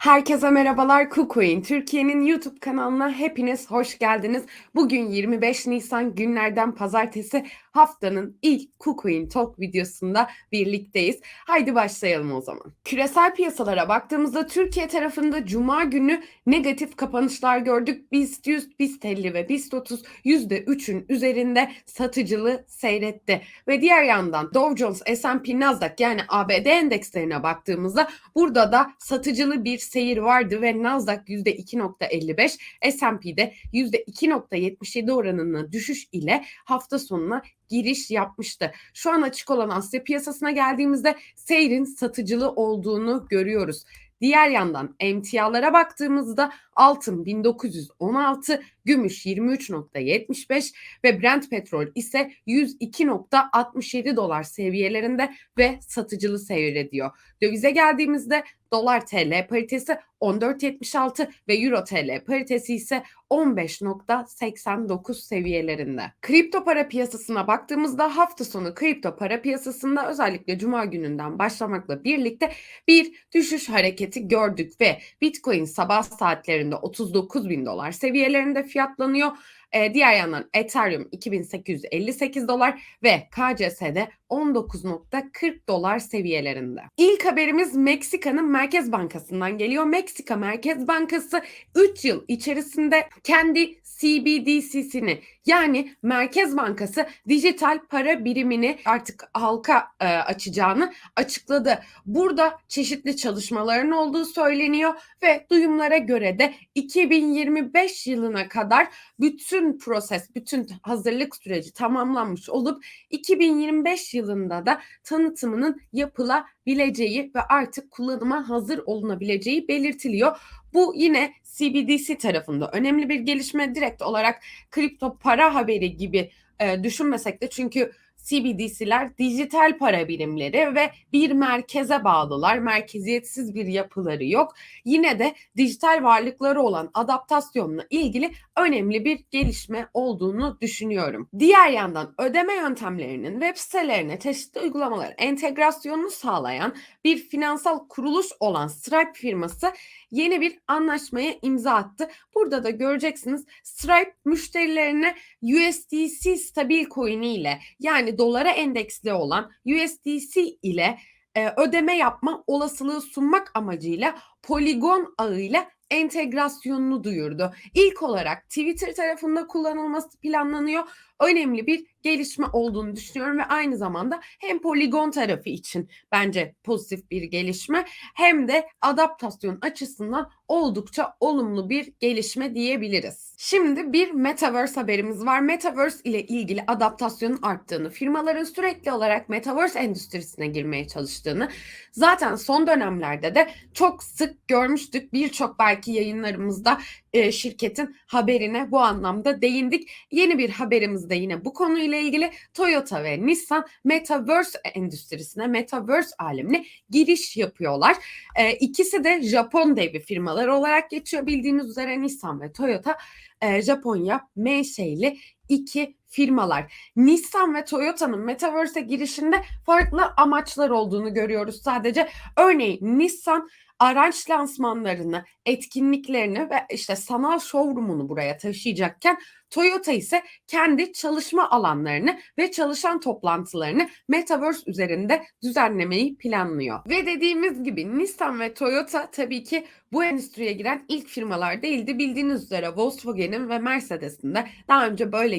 Herkese merhabalar KuCoin. Türkiye'nin YouTube kanalına hepiniz hoş geldiniz. Bugün 25 Nisan günlerden pazartesi haftanın ilk KuCoin Talk videosunda birlikteyiz. Haydi başlayalım o zaman. Küresel piyasalara baktığımızda Türkiye tarafında Cuma günü negatif kapanışlar gördük. BIST 100, BIST 50 ve BIST 30 %3'ün üzerinde satıcılı seyretti. Ve diğer yandan Dow Jones, S&P, Nasdaq yani ABD endekslerine baktığımızda burada da satıcılı bir seyir vardı ve Nasdaq %2.55, S&P'de %2.77 oranına düşüş ile hafta sonuna giriş yapmıştı. Şu an açık olan Asya piyasasına geldiğimizde seyrin satıcılı olduğunu görüyoruz. Diğer yandan emtialara baktığımızda altın 1916, gümüş 23.75 ve Brent petrol ise 102.67 dolar seviyelerinde ve satıcılı seyrediyor. Dövize geldiğimizde dolar TL paritesi 14.76 ve euro TL paritesi ise 15.89 seviyelerinde. Kripto para piyasasına baktığımızda hafta sonu kripto para piyasasında özellikle cuma gününden başlamakla birlikte bir düşüş hareketi gördük ve Bitcoin sabah saatlerinde 39 bin dolar seviyelerinde fiyatlanıyor. E, diğer yandan Ethereum 2858 dolar ve KCS'de 19.40 dolar seviyelerinde. İlk haberimiz Meksika'nın Merkez Bankası'ndan geliyor. Meksika Merkez Bankası 3 yıl içerisinde kendi CBDC'sini yani Merkez Bankası dijital para birimini artık halka e, açacağını açıkladı. Burada çeşitli çalışmaların olduğu söyleniyor ve duyumlara göre de 2025 yılına kadar bütün proses, bütün hazırlık süreci tamamlanmış olup 2025 yılında da tanıtımının yapılabileceği ve artık kullanıma hazır olunabileceği belirtiliyor. Bu yine CBDC tarafında önemli bir gelişme. Direkt olarak kripto para haberi gibi e, düşünmesek de çünkü CBDC'ler dijital para birimleri ve bir merkeze bağlılar. Merkeziyetsiz bir yapıları yok. Yine de dijital varlıkları olan adaptasyonla ilgili önemli bir gelişme olduğunu düşünüyorum. Diğer yandan ödeme yöntemlerinin web sitelerine çeşitli uygulamalar entegrasyonunu sağlayan bir finansal kuruluş olan Stripe firması yeni bir anlaşmaya imza attı. Burada da göreceksiniz Stripe müşterilerine USDC stabil coin ile yani dolara endeksli olan USDC ile e, ödeme yapma olasılığı sunmak amacıyla Polygon ağıyla entegrasyonunu duyurdu. İlk olarak Twitter tarafında kullanılması planlanıyor. Önemli bir gelişme olduğunu düşünüyorum ve aynı zamanda hem poligon tarafı için bence pozitif bir gelişme hem de adaptasyon açısından oldukça olumlu bir gelişme diyebiliriz. Şimdi bir Metaverse haberimiz var. Metaverse ile ilgili adaptasyonun arttığını, firmaların sürekli olarak Metaverse endüstrisine girmeye çalıştığını zaten son dönemlerde de çok sık görmüştük. Birçok belki yayınlarımızda e, şirketin haberine bu anlamda değindik. Yeni bir haberimizde yine bu konuyla ilgili Toyota ve Nissan Metaverse endüstrisine, Metaverse alemine giriş yapıyorlar. E, ikisi de Japon devi firmalar olarak geçiyor. Bildiğiniz üzere Nissan ve Toyota Japonya menşeli iki firmalar. Nissan ve Toyota'nın Metaverse'e girişinde farklı amaçlar olduğunu görüyoruz sadece. Örneğin Nissan araç lansmanlarını, etkinliklerini ve işte sanal showroom'unu buraya taşıyacakken Toyota ise kendi çalışma alanlarını ve çalışan toplantılarını Metaverse üzerinde düzenlemeyi planlıyor. Ve dediğimiz gibi Nissan ve Toyota tabii ki bu endüstriye giren ilk firmalar değildi. Bildiğiniz üzere Volkswagen'in ve Mercedes'in de daha önce böyle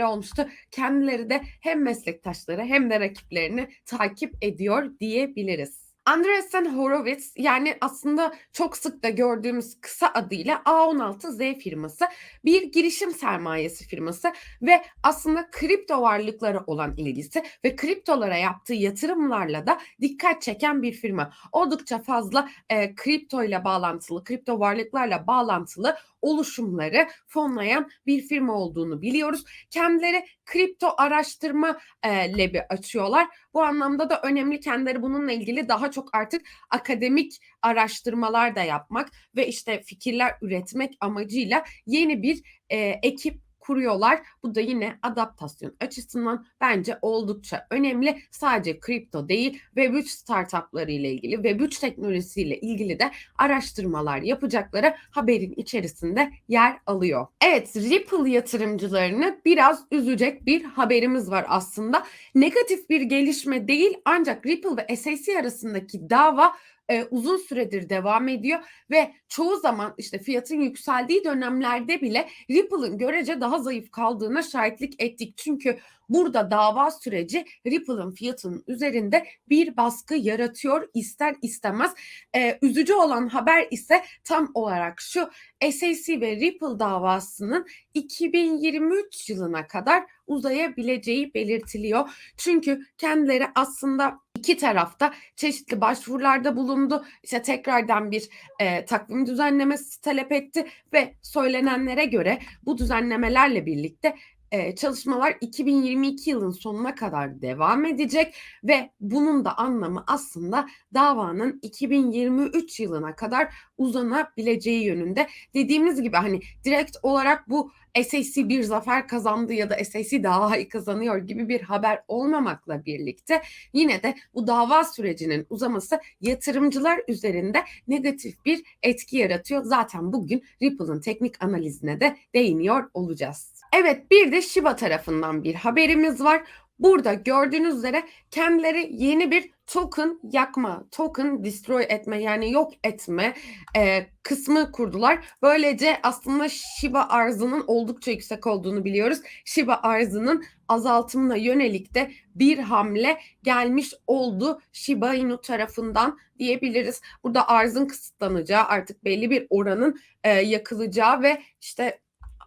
girişimleri olmuştu. Kendileri de hem meslektaşları hem de rakiplerini takip ediyor diyebiliriz. Andreessen Horowitz yani aslında çok sık da gördüğümüz kısa adıyla A16Z firması bir girişim sermayesi firması ve aslında kripto varlıklara olan ilgisi ve kriptolara yaptığı yatırımlarla da dikkat çeken bir firma. Oldukça fazla e, kripto ile bağlantılı, kripto varlıklarla bağlantılı oluşumları fonlayan bir firma olduğunu biliyoruz. Kendileri kripto araştırma e, lebi açıyorlar. Bu anlamda da önemli kendileri bununla ilgili daha çok artık akademik araştırmalar da yapmak ve işte fikirler üretmek amacıyla yeni bir e, ekip kuruyorlar. Bu da yine adaptasyon açısından bence oldukça önemli. Sadece kripto değil Web3 startupları ile ilgili, Web3 teknolojisiyle ilgili de araştırmalar yapacakları haberin içerisinde yer alıyor. Evet, Ripple yatırımcılarını biraz üzecek bir haberimiz var aslında. Negatif bir gelişme değil ancak Ripple ve SEC arasındaki dava e, uzun süredir devam ediyor ve çoğu zaman işte fiyatın yükseldiği dönemlerde bile Ripple'ın görece daha zayıf kaldığına şahitlik ettik. Çünkü burada dava süreci Ripple'ın fiyatının üzerinde bir baskı yaratıyor ister istemez. E, üzücü olan haber ise tam olarak şu SEC ve Ripple davasının 2023 yılına kadar uzayabileceği belirtiliyor. Çünkü kendileri aslında iki tarafta çeşitli başvurularda bulundu. İşte tekrardan bir e, takvim düzenlemesi talep etti ve söylenenlere göre bu düzenlemelerle birlikte e, çalışmalar 2022 yılın sonuna kadar devam edecek ve bunun da anlamı aslında davanın 2023 yılına kadar uzanabileceği yönünde. Dediğimiz gibi hani direkt olarak bu SAC bir zafer kazandı ya da SAC davayı kazanıyor gibi bir haber olmamakla birlikte yine de bu dava sürecinin uzaması yatırımcılar üzerinde negatif bir etki yaratıyor. Zaten bugün Ripple'ın teknik analizine de değiniyor olacağız. Evet bir de Shiba tarafından bir haberimiz var. Burada gördüğünüz üzere kendileri yeni bir token yakma, token destroy etme yani yok etme e, kısmı kurdular. Böylece aslında Shiba arzının oldukça yüksek olduğunu biliyoruz. Shiba arzının azaltımına yönelik de bir hamle gelmiş oldu Shiba Inu tarafından diyebiliriz. Burada arzın kısıtlanacağı artık belli bir oranın e, yakılacağı ve işte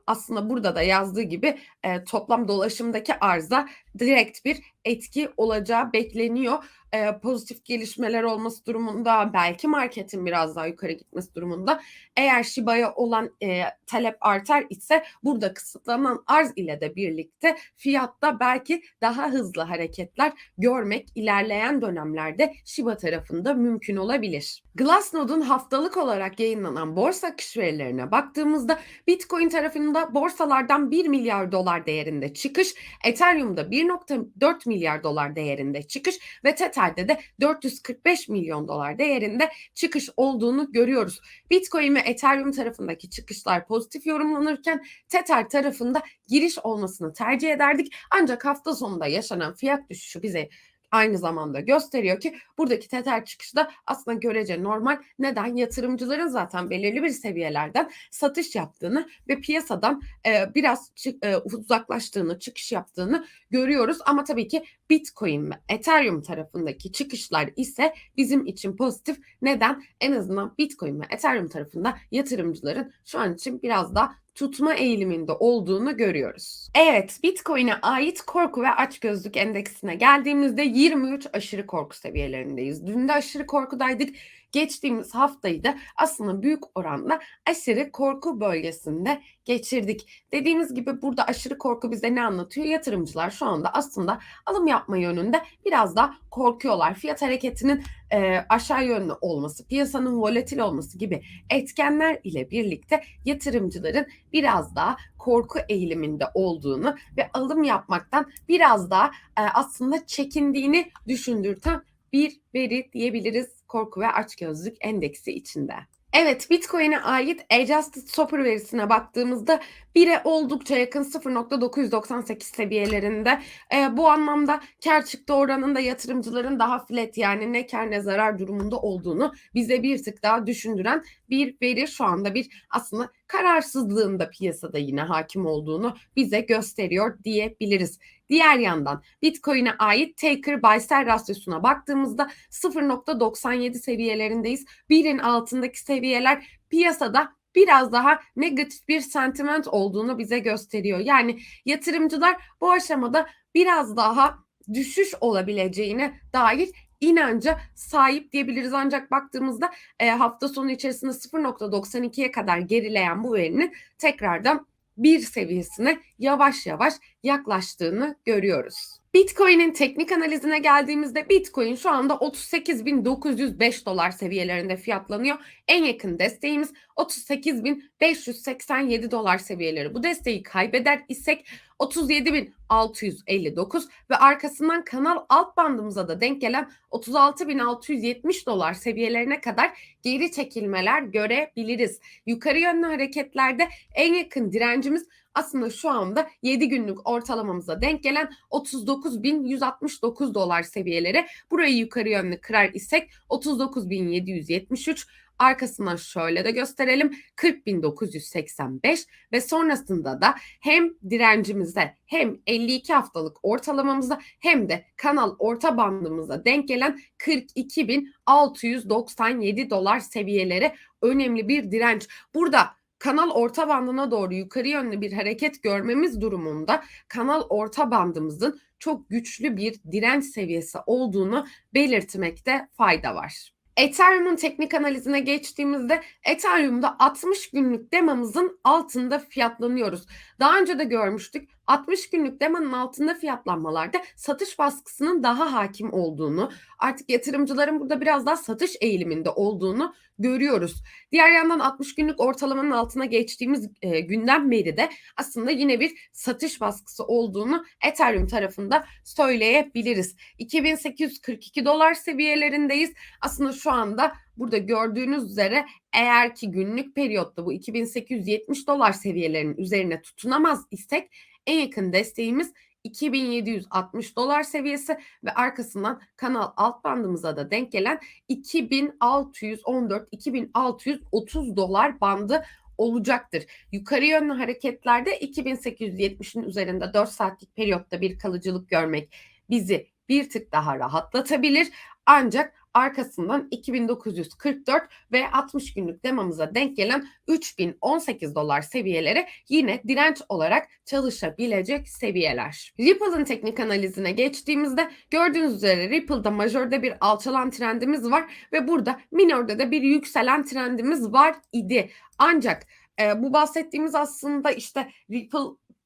aslında burada da yazdığı gibi e, toplam dolaşımdaki arza direkt bir etki olacağı bekleniyor. E, pozitif gelişmeler olması durumunda belki marketin biraz daha yukarı gitmesi durumunda eğer Shiba'ya olan e, talep artar ise burada kısıtlanan arz ile de birlikte fiyatta belki daha hızlı hareketler görmek ilerleyen dönemlerde Shiba tarafında mümkün olabilir. Glassnode'un haftalık olarak yayınlanan borsa akış verilerine baktığımızda Bitcoin tarafında borsalardan 1 milyar dolar değerinde çıkış, Ethereum'da 1.4 milyar dolar değerinde çıkış ve Tether'de de 445 milyon dolar değerinde çıkış olduğunu görüyoruz. Bitcoin ve Ethereum tarafındaki çıkışlar pozitif yorumlanırken Tether tarafında giriş olmasını tercih ederdik. Ancak hafta sonunda yaşanan fiyat düşüşü bize aynı zamanda gösteriyor ki buradaki tether çıkışı da aslında görece normal. Neden? Yatırımcıların zaten belirli bir seviyelerden satış yaptığını ve piyasadan e, biraz e, uzaklaştığını, çıkış yaptığını görüyoruz. Ama tabii ki Bitcoin ve Ethereum tarafındaki çıkışlar ise bizim için pozitif. Neden? En azından Bitcoin ve Ethereum tarafında yatırımcıların şu an için biraz daha tutma eğiliminde olduğunu görüyoruz. Evet, Bitcoin'e ait korku ve açgözlük endeksine geldiğimizde 23 aşırı korku seviyelerindeyiz. Dün de aşırı korkudaydık. Geçtiğimiz haftayı da aslında büyük oranda aşırı korku bölgesinde geçirdik. Dediğimiz gibi burada aşırı korku bize ne anlatıyor? Yatırımcılar şu anda aslında alım yapma yönünde biraz da korkuyorlar. Fiyat hareketinin e, aşağı yönlü olması, piyasanın volatil olması gibi etkenler ile birlikte yatırımcıların biraz daha korku eğiliminde olduğunu ve alım yapmaktan biraz daha e, aslında çekindiğini düşündürten bir veri diyebiliriz korku ve açgözlük endeksi içinde. Evet Bitcoin'e ait Adjusted Stopper verisine baktığımızda 1'e oldukça yakın 0.998 seviyelerinde. E, bu anlamda kar çıktı oranında yatırımcıların daha flat yani ne kar ne zarar durumunda olduğunu bize bir tık daha düşündüren bir veri şu anda bir aslında kararsızlığın da piyasada yine hakim olduğunu bize gösteriyor diyebiliriz. Diğer yandan Bitcoin'e ait taker buy sell rasyosuna baktığımızda 0.97 seviyelerindeyiz. Birin altındaki seviyeler piyasada biraz daha negatif bir sentiment olduğunu bize gösteriyor. Yani yatırımcılar bu aşamada biraz daha düşüş olabileceğine dair inanca sahip diyebiliriz. Ancak baktığımızda e, hafta sonu içerisinde 0.92'ye kadar gerileyen bu verinin tekrardan bir seviyesine yavaş yavaş yaklaştığını görüyoruz. Bitcoin'in teknik analizine geldiğimizde Bitcoin şu anda 38.905 dolar seviyelerinde fiyatlanıyor. En yakın desteğimiz 38.587 dolar seviyeleri. Bu desteği kaybeder isek 37.659 ve arkasından kanal alt bandımıza da denk gelen 36.670 dolar seviyelerine kadar geri çekilmeler görebiliriz. Yukarı yönlü hareketlerde en yakın direncimiz aslında şu anda 7 günlük ortalamamıza denk gelen 39.169 dolar seviyeleri. Burayı yukarı yönlü kırar isek 39.773 Arkasından şöyle de gösterelim 40.985 ve sonrasında da hem direncimize hem 52 haftalık ortalamamıza hem de kanal orta bandımıza denk gelen 42.697 dolar seviyeleri önemli bir direnç. Burada kanal orta bandına doğru yukarı yönlü bir hareket görmemiz durumunda kanal orta bandımızın çok güçlü bir direnç seviyesi olduğunu belirtmekte fayda var. Ethereum'un teknik analizine geçtiğimizde Ethereum'da 60 günlük demamızın altında fiyatlanıyoruz. Daha önce de görmüştük 60 günlük demanın altında fiyatlanmalarda satış baskısının daha hakim olduğunu, artık yatırımcıların burada biraz daha satış eğiliminde olduğunu görüyoruz. Diğer yandan 60 günlük ortalamanın altına geçtiğimiz e, günden beri de aslında yine bir satış baskısı olduğunu Ethereum tarafında söyleyebiliriz. 2842 dolar seviyelerindeyiz. Aslında şu anda burada gördüğünüz üzere eğer ki günlük periyotta bu 2870 dolar seviyelerinin üzerine tutunamaz isek en yakın desteğimiz 2760 dolar seviyesi ve arkasından kanal alt bandımıza da denk gelen 2614-2630 dolar bandı olacaktır. Yukarı yönlü hareketlerde 2870'in üzerinde 4 saatlik periyotta bir kalıcılık görmek bizi bir tık daha rahatlatabilir. Ancak arkasından 2944 ve 60 günlük demamıza denk gelen 3018 dolar seviyeleri yine direnç olarak çalışabilecek seviyeler. Ripple'ın teknik analizine geçtiğimizde gördüğünüz üzere Ripple'da majörde bir alçalan trendimiz var ve burada minörde de bir yükselen trendimiz var idi. Ancak e, bu bahsettiğimiz aslında işte Ripple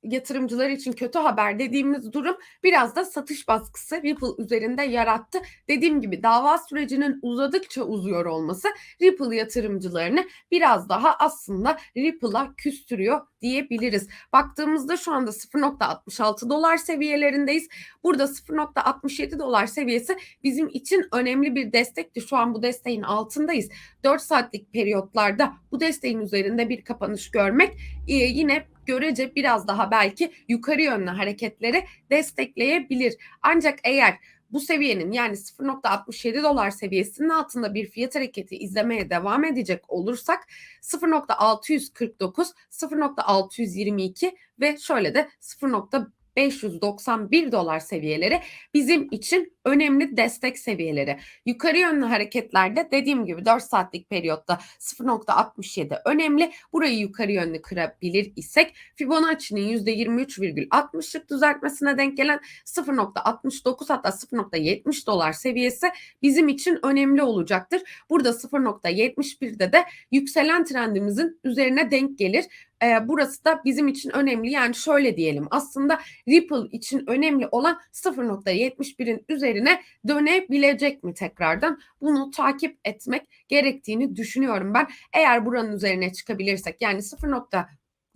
yatırımcılar için kötü haber dediğimiz durum biraz da satış baskısı Ripple üzerinde yarattı. Dediğim gibi dava sürecinin uzadıkça uzuyor olması Ripple yatırımcılarını biraz daha aslında Ripple'a küstürüyor diyebiliriz. Baktığımızda şu anda 0.66 dolar seviyelerindeyiz. Burada 0.67 dolar seviyesi bizim için önemli bir destekti. Şu an bu desteğin altındayız. 4 saatlik periyotlarda bu desteğin üzerinde bir kapanış görmek e, yine görece biraz daha belki yukarı yönlü hareketleri destekleyebilir. Ancak eğer bu seviyenin yani 0.67 dolar seviyesinin altında bir fiyat hareketi izlemeye devam edecek olursak 0.649, 0.622 ve şöyle de 0. 591 dolar seviyeleri bizim için önemli destek seviyeleri. Yukarı yönlü hareketlerde dediğim gibi 4 saatlik periyotta 0.67 önemli. Burayı yukarı yönlü kırabilir isek Fibonacci'nin %23,60'lık düzeltmesine denk gelen 0.69 hatta 0.70 dolar seviyesi bizim için önemli olacaktır. Burada 0.71'de de yükselen trendimizin üzerine denk gelir e, burası da bizim için önemli. Yani şöyle diyelim aslında Ripple için önemli olan 0.71'in üzerine dönebilecek mi tekrardan? Bunu takip etmek gerektiğini düşünüyorum ben. Eğer buranın üzerine çıkabilirsek yani 0.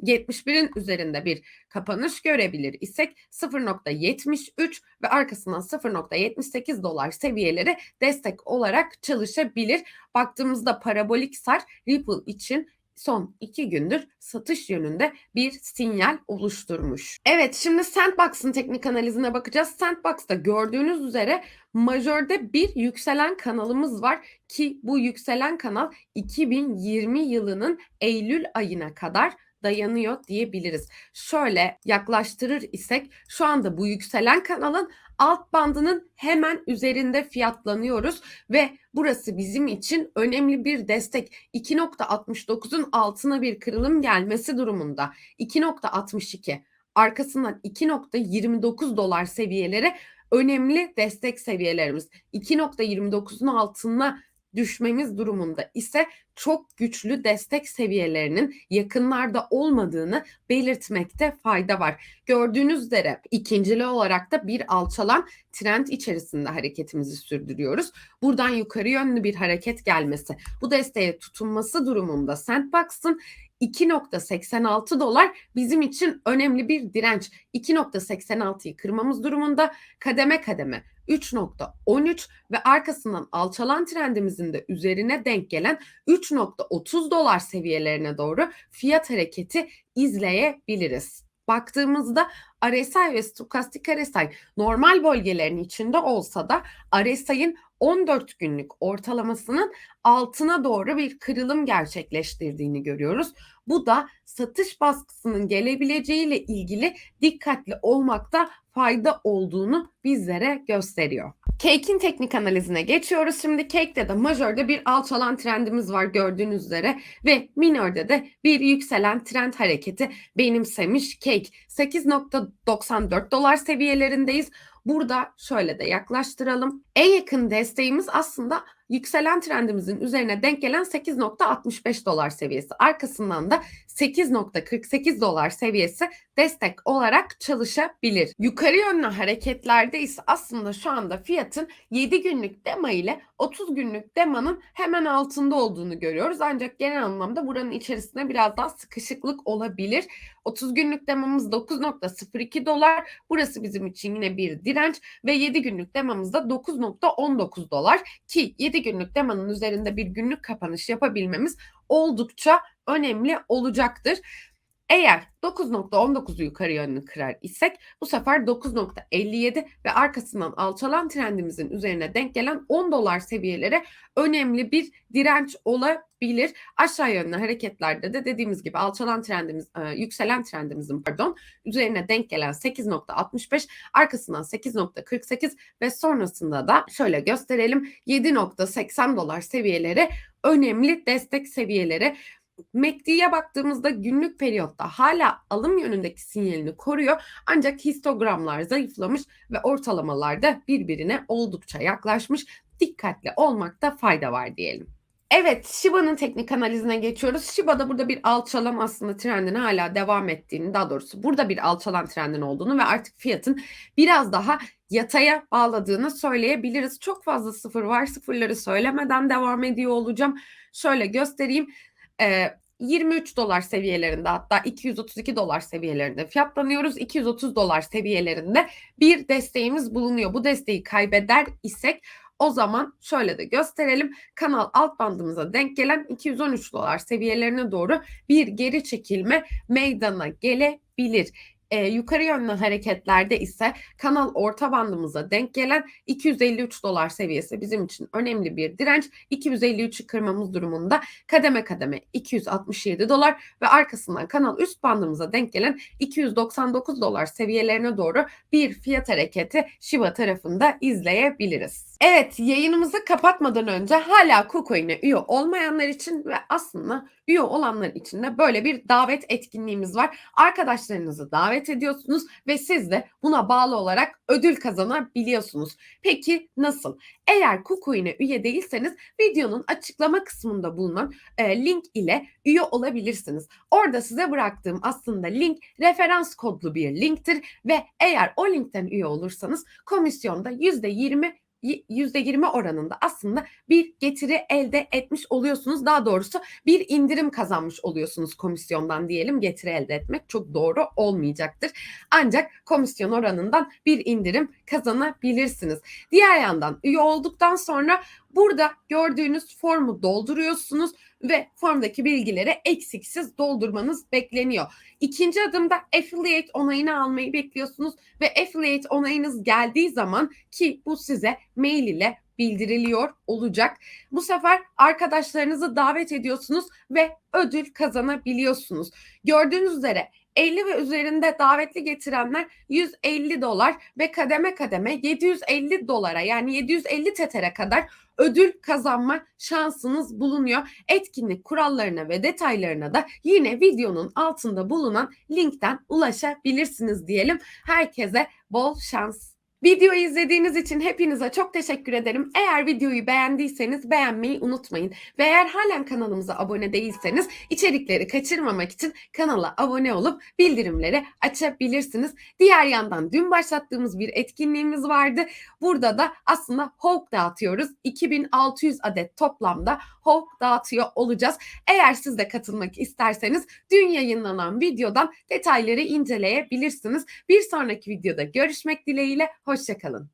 71'in üzerinde bir kapanış görebilir isek 0.73 ve arkasından 0.78 dolar seviyeleri destek olarak çalışabilir. Baktığımızda parabolik sar Ripple için son iki gündür satış yönünde bir sinyal oluşturmuş. Evet şimdi Sandbox'ın teknik analizine bakacağız. Sandbox'ta gördüğünüz üzere majörde bir yükselen kanalımız var ki bu yükselen kanal 2020 yılının Eylül ayına kadar dayanıyor diyebiliriz. Şöyle yaklaştırır isek şu anda bu yükselen kanalın alt bandının hemen üzerinde fiyatlanıyoruz ve burası bizim için önemli bir destek. 2.69'un altına bir kırılım gelmesi durumunda 2.62 arkasından 2.29 dolar seviyeleri önemli destek seviyelerimiz. 2.29'un altına düşmemiz durumunda ise çok güçlü destek seviyelerinin yakınlarda olmadığını belirtmekte fayda var. Gördüğünüz üzere ikincili olarak da bir alçalan trend içerisinde hareketimizi sürdürüyoruz. Buradan yukarı yönlü bir hareket gelmesi, bu desteğe tutunması durumunda Sandbox'ın 2.86 dolar bizim için önemli bir direnç. 2.86'yı kırmamız durumunda kademe kademe 3.13 ve arkasından alçalan trendimizin de üzerine denk gelen 3.30 dolar seviyelerine doğru fiyat hareketi izleyebiliriz. Baktığımızda RSI ve stokastik RSI normal bölgelerin içinde olsa da RSI'nin 14 günlük ortalamasının altına doğru bir kırılım gerçekleştirdiğini görüyoruz. Bu da satış baskısının gelebileceğiyle ilgili dikkatli olmakta fayda olduğunu bizlere gösteriyor. Cake'in teknik analizine geçiyoruz. Şimdi Cake'de de majörde bir alçalan trendimiz var gördüğünüz üzere ve minörde de bir yükselen trend hareketi benimsemiş Cake. 8.94 dolar seviyelerindeyiz. Burada şöyle de yaklaştıralım. En yakın desteğimiz aslında yükselen trendimizin üzerine denk gelen 8.65 dolar seviyesi. Arkasından da 8.48 dolar seviyesi destek olarak çalışabilir. Yukarı yönlü hareketlerde ise aslında şu anda fiyatın 7 günlük dema ile 30 günlük demanın hemen altında olduğunu görüyoruz. Ancak genel anlamda buranın içerisinde biraz daha sıkışıklık olabilir. 30 günlük demamız 9.02 dolar. Burası bizim için yine bir direnç ve 7 günlük demamız da 9.19 dolar ki 7 günlük demanın üzerinde bir günlük kapanış yapabilmemiz oldukça önemli olacaktır. Eğer 9.19'u yukarı yönlü kırar isek bu sefer 9.57 ve arkasından alçalan trendimizin üzerine denk gelen 10 dolar seviyelere önemli bir direnç olabilir. Aşağı yönlü hareketlerde de dediğimiz gibi alçalan trendimiz, yükselen trendimizin pardon üzerine denk gelen 8.65 arkasından 8.48 ve sonrasında da şöyle gösterelim 7.80 dolar seviyeleri önemli destek seviyeleri. MACD'ye baktığımızda günlük periyotta hala alım yönündeki sinyalini koruyor ancak histogramlar zayıflamış ve ortalamalar da birbirine oldukça yaklaşmış. Dikkatli olmakta fayda var diyelim. Evet, Shiba'nın teknik analizine geçiyoruz. Shiba'da burada bir alçalan aslında trendin hala devam ettiğini, daha doğrusu burada bir alçalan trendin olduğunu ve artık fiyatın biraz daha yataya bağladığını söyleyebiliriz. Çok fazla sıfır var. Sıfırları söylemeden devam ediyor olacağım. Şöyle göstereyim. 23 dolar seviyelerinde hatta 232 dolar seviyelerinde fiyatlanıyoruz. 230 dolar seviyelerinde bir desteğimiz bulunuyor. Bu desteği kaybeder isek o zaman şöyle de gösterelim. Kanal alt bandımıza denk gelen 213 dolar seviyelerine doğru bir geri çekilme meydana gelebilir e, yukarı yönlü hareketlerde ise kanal orta bandımıza denk gelen 253 dolar seviyesi bizim için önemli bir direnç. 253'ü kırmamız durumunda kademe kademe 267 dolar ve arkasından kanal üst bandımıza denk gelen 299 dolar seviyelerine doğru bir fiyat hareketi Shiba tarafında izleyebiliriz. Evet yayınımızı kapatmadan önce hala KuCoin'e üye olmayanlar için ve aslında üye olanlar için de böyle bir davet etkinliğimiz var. Arkadaşlarınızı davet ediyorsunuz ve siz de buna bağlı olarak ödül kazanabiliyorsunuz. Peki nasıl? Eğer KuCoin'e üye değilseniz videonun açıklama kısmında bulunan e, link ile üye olabilirsiniz. Orada size bıraktığım aslında link referans kodlu bir linktir ve eğer o linkten üye olursanız komisyonda %20 %20 oranında aslında bir getiri elde etmiş oluyorsunuz. Daha doğrusu bir indirim kazanmış oluyorsunuz komisyondan diyelim. Getiri elde etmek çok doğru olmayacaktır. Ancak komisyon oranından bir indirim kazanabilirsiniz. Diğer yandan üye olduktan sonra burada gördüğünüz formu dolduruyorsunuz ve formdaki bilgileri eksiksiz doldurmanız bekleniyor. İkinci adımda affiliate onayını almayı bekliyorsunuz ve affiliate onayınız geldiği zaman ki bu size mail ile bildiriliyor olacak. Bu sefer arkadaşlarınızı davet ediyorsunuz ve ödül kazanabiliyorsunuz. Gördüğünüz üzere 50 ve üzerinde davetli getirenler 150 dolar ve kademe kademe 750 dolara yani 750 tetere kadar ödül kazanma şansınız bulunuyor. Etkinlik kurallarına ve detaylarına da yine videonun altında bulunan linkten ulaşabilirsiniz diyelim. Herkese bol şans Videoyu izlediğiniz için hepinize çok teşekkür ederim. Eğer videoyu beğendiyseniz beğenmeyi unutmayın. Ve eğer halen kanalımıza abone değilseniz içerikleri kaçırmamak için kanala abone olup bildirimleri açabilirsiniz. Diğer yandan dün başlattığımız bir etkinliğimiz vardı. Burada da aslında Hawk dağıtıyoruz. 2600 adet toplamda Hawk dağıtıyor olacağız. Eğer siz de katılmak isterseniz dün yayınlanan videodan detayları inceleyebilirsiniz. Bir sonraki videoda görüşmek dileğiyle. Hoşçakalın.